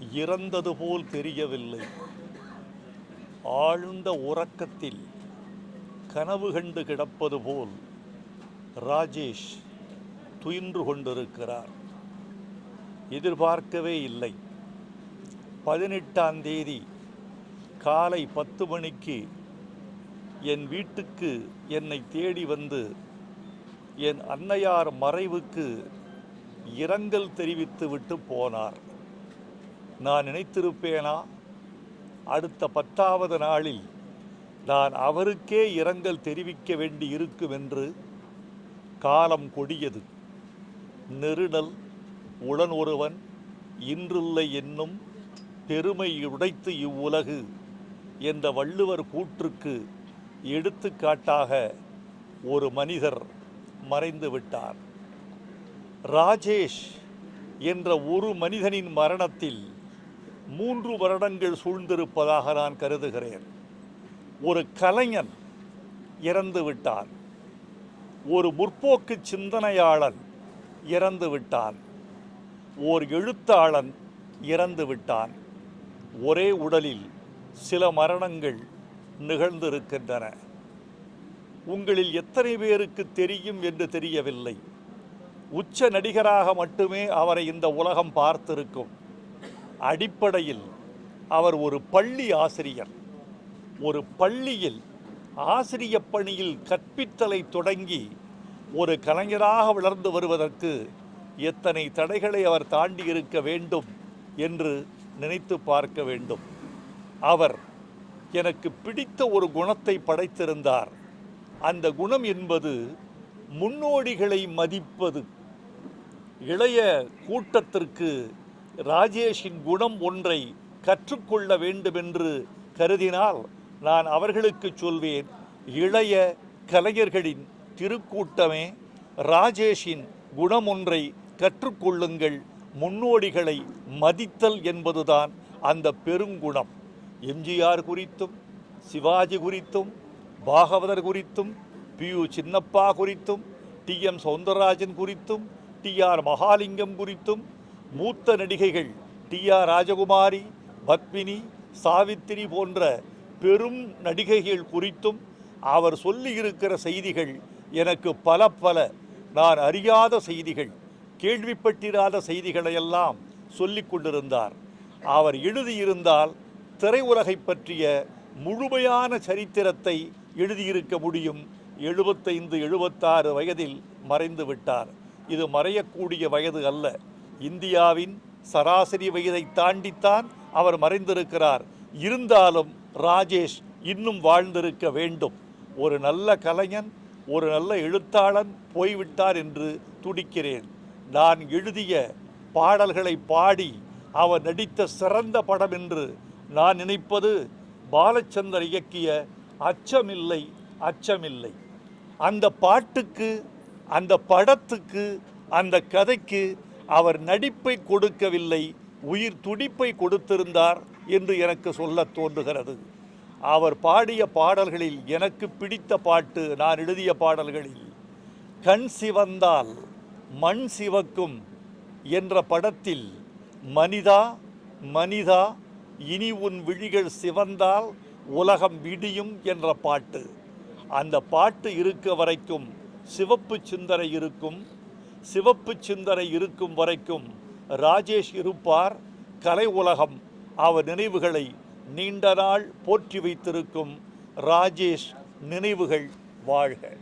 இறந்தது போல் தெரியவில்லை. ஆழ்ந்த உறக்கத்தில் கனவு கண்டு கிடப்பது போல் ராஜேஷ் துயின்று கொண்டிருக்கிறார். எதிர்பார்க்கவே இல்லை. பதினெட்டாம் தேதி காலை பத்து மணிக்கு என் வீட்டுக்கு என்னை தேடி வந்து என் அன்னையார் மறைவுக்கு இரங்கல் தெரிவித்துவிட்டு போனார். நான் நினைத்திருப்பேனா? அடுத்த பத்தாவது நாளில் நான் அவருக்கே இரங்கல் தெரிவிக்க வேண்டி இருக்கும் என்று காலம் கொடியது. நெருடல் உடன் ஒருவன் இன்றில்லை என்னும் பெருமை உடைத்து இவ்வுலகு என்ற வள்ளுவர் கூற்றுக்கு எடுத்துக்காட்டாக ஒரு மனிதர் மறைந்து விட்டார். ராஜேஷ் என்ற ஒரு மனிதனின் மரணத்தில் மூன்று வருடங்கள் சூழ்ந்திருப்பதாக நான் கருதுகிறேன். ஒரு கலைஞன் இறந்து விட்டான். ஒரு முற்போக்கு சிந்தனையாளன் இறந்து விட்டான். ஓர் எழுத்தாளன் இறந்து விட்டான். ஒரே உடலில் சில மரணங்கள் நிகழ்ந்திருக்கின்றன. உங்களில் எத்தனை பேருக்கு தெரியும் என்று தெரியவில்லை. உச்ச நடிகராக மட்டுமே அவரை இந்த உலகம் பார்த்திருக்கும். அடிப்படையில் அவர் ஒரு பள்ளி ஆசிரியர். ஒரு பள்ளியில் ஆசிரிய பணியில் கற்பித்தலை தொடங்கி ஒரு கலைஞராக வளர்ந்து வருவதற்கு எத்தனை தடைகளை அவர் தாண்டி இருக்க வேண்டும் என்று நினைத்து பார்க்க வேண்டும். அவர் எனக்கு பிடித்த ஒரு குணத்தை படைத்திருந்தார். அந்த குணம் என்பது முன்னோடிகளை மதிப்பது. இளைய கூட்டத்திற்கு ராஜேஷின் குணம் ஒன்றை கற்றுக்கொள்ள வேண்டுமென்று கருதினால் நான் அவர்களுக்கு சொல்வேன் இளைய கலைஞர்களின் திருக்கூட்டமே ராஜேஷின் குணம் ஒன்றை கற்றுக்கொள்ளுங்கள் முன்னோடிகளை மதித்தல் என்பதுதான் அந்த பெருங்குணம். எம்ஜிஆர் குறித்தும் சிவாஜி குறித்தும் பாகவதர் குறித்தும் பி யு சின்னப்பா குறித்தும் டி எம் சௌந்தரராஜன் குறித்தும் டி ஆர் மகாலிங்கம் குறித்தும் மூத்த நடிகைகள் டி ஆர் ராஜகுமாரி பத்மினி சாவித்திரி போன்ற பெரும் நடிகைகள் குறித்தும் அவர் சொல்லியிருக்கிற செய்திகள் எனக்கு பல பல. நான் அறியாத செய்திகள் கேள்விப்பட்டிராத செய்திகளையெல்லாம் சொல்லி கொண்டிருந்தார். அவர் எழுதியிருந்தால் திரையுலகை பற்றிய முழுமையான சரித்திரத்தை எழுதியிருக்க முடியும். எழுபத்தைந்து எழுபத்தாறு வயதில் மறைந்து விட்டார் இது மறையக்கூடிய வயது அல்ல. இந்தியாவின் சராசரி வயதை தாண்டித்தான் அவர் மறைந்திருக்கிறார். இருந்தாலும் ராஜேஷ் இன்னும் வாழ்ந்திருக்க வேண்டும். ஒரு நல்ல கலைஞன் ஒரு நல்ல எழுத்தாளன் போய்விட்டார் என்று துடிக்கிறேன். நான் எழுதிய பாடல்களை பாடி அவர் நடித்த சிறந்த படம் என்று நான் நினைப்பது பாலச்சந்தர் இயக்கிய அச்சமில்லை அச்சமில்லை. அந்த பாட்டுக்கு அந்த படத்துக்கு அந்த கதைக்கு அவர் நடிப்பை கொடுக்கவில்லை உயிர் துடிப்பை கொடுத்திருந்தார் என்று எனக்கு சொல்ல தோன்றுகிறது. அவர் பாடிய பாடல்களில் எனக்கு பிடித்த பாட்டு நான் எழுதிய பாடல்களில் கண் சிவந்தால் மண் சிவக்கும் என்ற படத்தில் மனிதா மனிதா இனி உன் விழிகள் சிவந்தால் உலகம் விடியும் என்ற பாட்டு. அந்த பாட்டு இருக்க வரைக்கும் சிவப்பு சிந்தனை இருக்கும். சிவப்பு சிந்தனை இருக்கும் வரைக்கும் ராஜேஷ் இருப்பார். கலை உலகம் அவர் நினைவுகளை நீண்ட நாள் போற்றி வைத்திருக்கும். ராஜேஷ் நினைவுகள் வாழ்க.